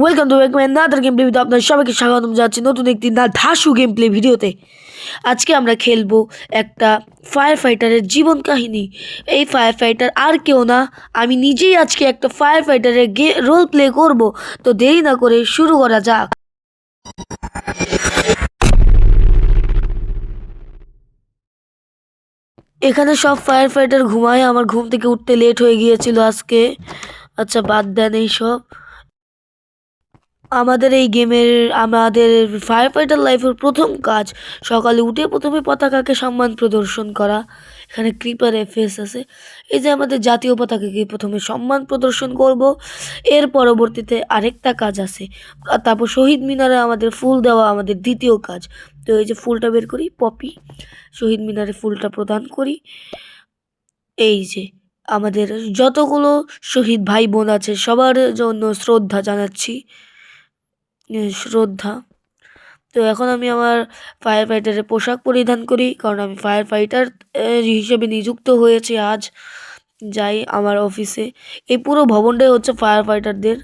Welcome to welcome another game play আপনার সবাইকে স্বাগতম জানাচ্ছি নতুন একটি না ধাসু গেম প্লে ভিডিওতে আজকে আমরা খেলব একটা ফায়ার ফাইটারের জীবন কাহিনী। এই ফায়ার ফাইটার আর কেউ না। আমি নিজেই আজকে একটা ফায়ার ফাইটারের গে রোল প্লে করব। তো দেরি না করে শুরু করা যাক। এখানে সব ফায়ার ফাইটার ঘুমায়। আমার ঘুম থেকে উঠতে লেট হয়ে গিয়েছিল আজকে। আচ্ছা বাদ দেন এই সব আমাদের এই গেমের, আমাদের ফায়ার ফাইটার লাইফের প্রথম কাজ, সকালে উঠে প্রথমে পতাকাকে সম্মান প্রদর্শন করা। এখানে ক্রিপার এফএস আছে। এই যে আমাদের জাতীয় পতাকাকে প্রথমে সম্মান প্রদর্শন করব। এর পরবর্তীতে আরেকটা কাজ আছে। আর তারপর শহীদ মিনারে আমাদের ফুল দেওয়া আমাদের দ্বিতীয় কাজ। তো এই যে ফুলটা বের করি, পপি। শহীদ মিনারে ফুলটা প্রদান করি। এই যে আমাদের যতগুলো শহীদ ভাই বোন আছে, সবার জন্য শ্রদ্ধা জানাচ্ছি। শ্রদ্ধা। তো এখন আমি আমার ফায়ার ফাইটারের পোশাক পরিধান করি, কারণ আমি ফায়ার ফাইটার হিসেবে নিযুক্ত হয়েছি আজ, যাই আমার অফিসে এই পুরো ভবনটাই হচ্ছে ফায়ার ফাইটারদের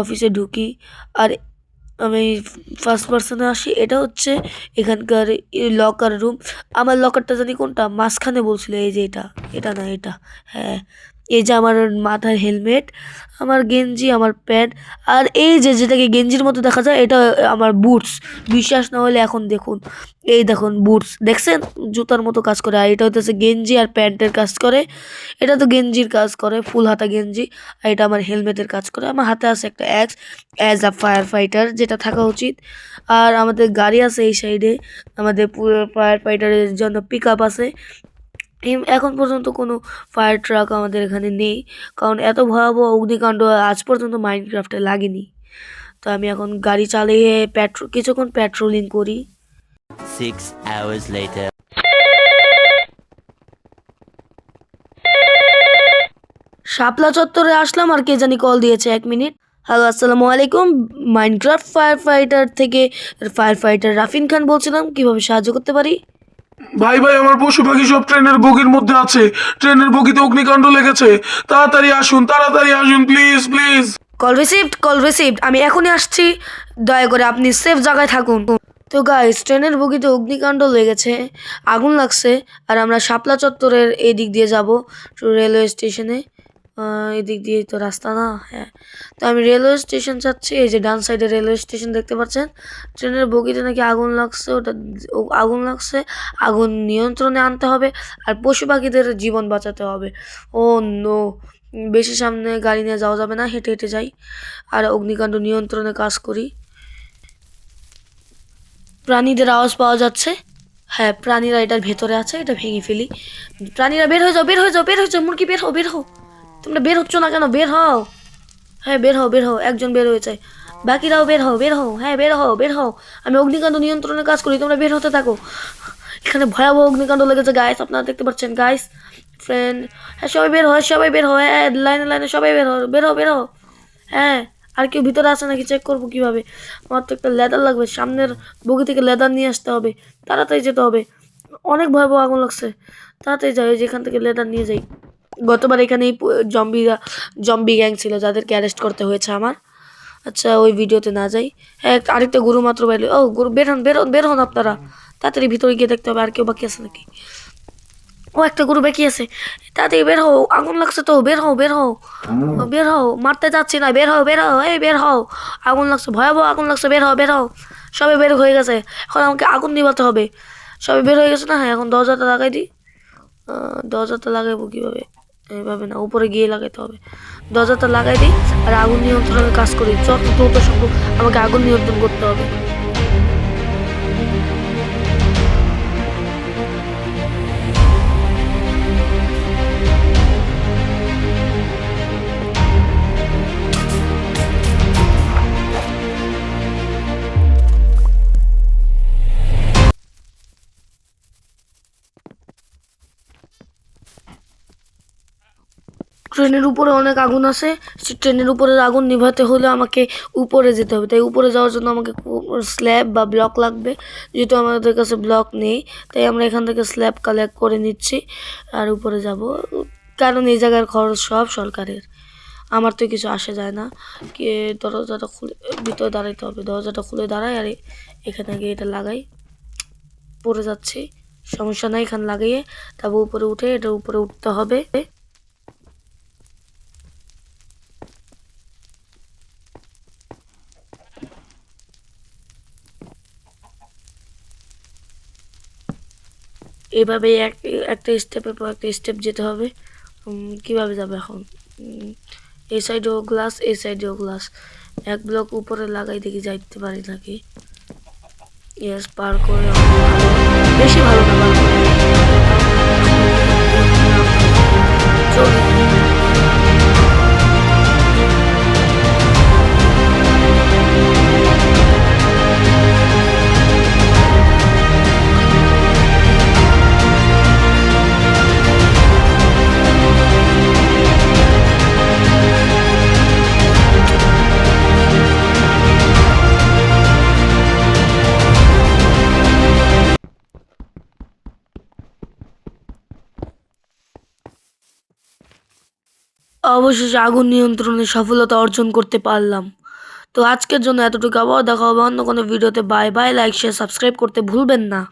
অফিসে ঢুকি। আর আমি ফার্স্ট পার্সনে আসি, এটা হচ্ছে এখানকার লকার রুম আমার লকারটা জানি কোনটা? মাঝখানে বলছিল, এই যে এটা এটা না, এটা হ্যাঁ। এই যে আমার মাথার হেলমেট, আমার গেঞ্জি, আমার প্যান্ট, আর এই যে যেটাকে গেঞ্জির মতো দেখা যায়, এটা আমার বুটস। বিশ্বাস না হলে এখন দেখুন। এই দেখুন, বুটস। দেখছেন? জুতার মতো কাজ করে। আর এটা হচ্ছে গেঞ্জি আর প্যান্টের কাজ করে। এটা তো গেঞ্জির কাজ করে, ফুল হাতা গেঞ্জি। আর এটা আমার হেলমেটের কাজ করে। আমার হাতে আছে একটা axe as a fire fighter যেটা থাকা উচিত। আর আমাদের গাড়ি আছে এই সাইডে। আমাদের ফায়ার ফাইটারের জন্য পিক আপ আছে। এখন পর্যন্ত কোনো ফায়ার ট্রাক আমাদের এখানে নেই। কারণ এত ভয়াবহ অগ্নিকাণ্ড আজ পর্যন্ত মাইনক্রাফটে লাগেনি। তো আমি এখন গাড়ি চালিয়ে পেট্রোল কিছুক্ষণ পেট্রোলিং করি। Six hours later. শাপলা চত্বরে আসলাম আর কে জানি কল দিয়েছে এক মিনিট হ্যালো আসসালামু আলাইকুম। মাইনক্রাফট ফায়ার ফাইটার থেকে ফায়ার ফাইটার রাফিন খান বলছিলাম কীভাবে সাহায্য করতে পারি? ভাই ভাই, আমার পশু পাখি সব ট্রেনের বগির মধ্যে আছে। ট্রেনের বগিতে অগ্নিকাণ্ড লেগেছে। তাড়াতাড়ি আসুন তাড়াতাড়ি আসুন please please call received call received আমি এখনই আসছি। দয়া করে আপনি সেফ জায়গায় থাকুন। তো গাইস ট্রেনের বগিতে অগ্নিকাণ্ড লেগেছে, আগুন লাগছে, আর আমরা শাপলা চত্বরের এই দিক দিয়ে যাব, রেলওয়ে স্টেশনে। এদিক দিয়ে তো রাস্তা না হ্যাঁ। তো আমি রেলওয়ে স্টেশন যাচ্ছি, এই যে ডান সাইডে রেলওয়ে স্টেশন দেখতে পাচ্ছেন। ট্রেনের বগিতে নাকি আগুন লাগছে, ওটা আগুন লাগছে। আগুন নিয়ন্ত্রণে আনতে হবে, আর পশু পাখিদের জীবন বাঁচাতে হবে। ও নো, বেশি সামনে গাড়ি নিয়ে যাওয়া যাবে না, হেঁটে হেঁটে যাই। আর অগ্নিকাণ্ড নিয়ন্ত্রণে কাজ করি। প্রাণীদের আওয়াজ পাওয়া যাচ্ছে। হ্যাঁ প্রাণীরা এটার ভেতরে আছে, এটা ভেঙে ফেলি। প্রাণীরা, বের হয়ে যাও, বের হয়ে যাও, বের হয়ে যাও, মুরগি, বের হও বের হও। তোমরা বের হচ্ছ না কেন? বের হও। হ্যাঁ বের হও বের হও, একজন বের হয়েছে। বাকিরাও বের হও বের হও হ্যাঁ বের হও বের হও। আমি অগ্নিকাণ্ড নিয়ন্ত্রণে কাজ করি, তোমরা বের হতে থাকো। এখানে ভয়াবহ অগ্নিকাণ্ড লেগেছে গাইস আপনারা দেখতে পাচ্ছেন গাইস ফ্রেন্ড হ্যাঁ সবাই বের হয় সবাই বের হয় হ্যাঁ লাইনে লাইনে সবাই বের হও বের হও বের হও। হ্যাঁ আর কেউ ভিতরে আছে নাকি চেক করব কীভাবে? আমার তো একটা লেদার লাগবে, সামনের বগি থেকে লেদার নিয়ে আসতে হবে, তাড়াতাড়ি যেতে হবে। অনেক ভয়াবহ আগুন লাগছে, তাড়াতাড়ি যাই যেখান থেকে লেদার নিয়ে যাই। গতবার এখানে এই জম্বিরা জম্বি গ্যাং ছিল, যাদেরকে অ্যারেস্ট করতে হয়েছে আমার। আচ্ছা ওই ভিডিওতে না যাই। হ্যাঁ আরেকটা গরু মাত্র বাইরে ও, গরু, বের হন বের হন বের হন আপনারা। তাড়াতাড়ি ভিতরে গিয়ে দেখতে হবে, আর কেউ বাকি আছে নাকি? ও, একটা গরু বাকি আছে। তাড়াতাড়ি বের হও, আগুন লাগছে তো, বের হও বের হও। বের হও, মারতে যাচ্ছি না, বের হও বের হও, এই, বের হও। আগুন লাগছে, ভয়াবহ আগুন লাগছে, বের হও বের হও। সবাই বের হয়ে গেছে। এখন আমাকে আগুন নিভাতে হবে। সবাই বের হয়ে গেছে না? হ্যাঁ এখন দরজাটা লাগাই দিই। দরজাটা লাগাইবো কীভাবে? এইভাবে না, উপরে গিয়ে লাগাইতে হবে। দরজাটা লাগাই দিই আর আগুন নিয়ন্ত্রণের কাজ করি। যত দ্রুত সম্ভব আমাকে আগুন নিয়ন্ত্রণ করতে হবে। ট্রেনের উপরে অনেক আগুন আছে, সে ট্রেনের উপরে আগুন নিভাতে হলে আমাকে উপরে যেতে হবে। তাই উপরে যাওয়ার জন্য আমাকে স্ল্যাব বা ব্লক লাগবে। যেহেতু আমাদের কাছে ব্লক নেই, তাই আমরা এখান থেকে স্ল্যাব কালেক্ট করে নিচ্ছি আর উপরে যাব। কারণ এই জায়গার খরচ সব সরকারের। আমার তো কিছু আসে যায় না। কে দরজাটা খুলে, ভিতরে দাঁড়াইতে হবে। দরজাটা খুলে দাঁড়ায় আর এখানে গিয়ে এটা লাগাই। পড়ে যাচ্ছে। সমস্যা নাই, এখানে লাগিয়ে তারপর উপরে উঠে এটা উপরে উঠতে হবে। এভাবে এক, একটা স্টেপের পর একটা স্টেপ যেতে হবে। কীভাবে যাবে এখন? এই ও গ্লাস এই সাইডেও গ্লাস এক ব্লক উপরে লাগাই দেখি যাইতে পারি নাকি? ইয়েস পার করে বেশি ভালো না অবশেষে আগুন নিয়ন্ত্রণে সফলতা অর্জন করতে পারলাম। তো আজকের জন্য এতটুকু আবার দেখা হবে অন্য কোনো ভিডিওতে। Bye bye, like share subscribe করতে ভুলবেন না।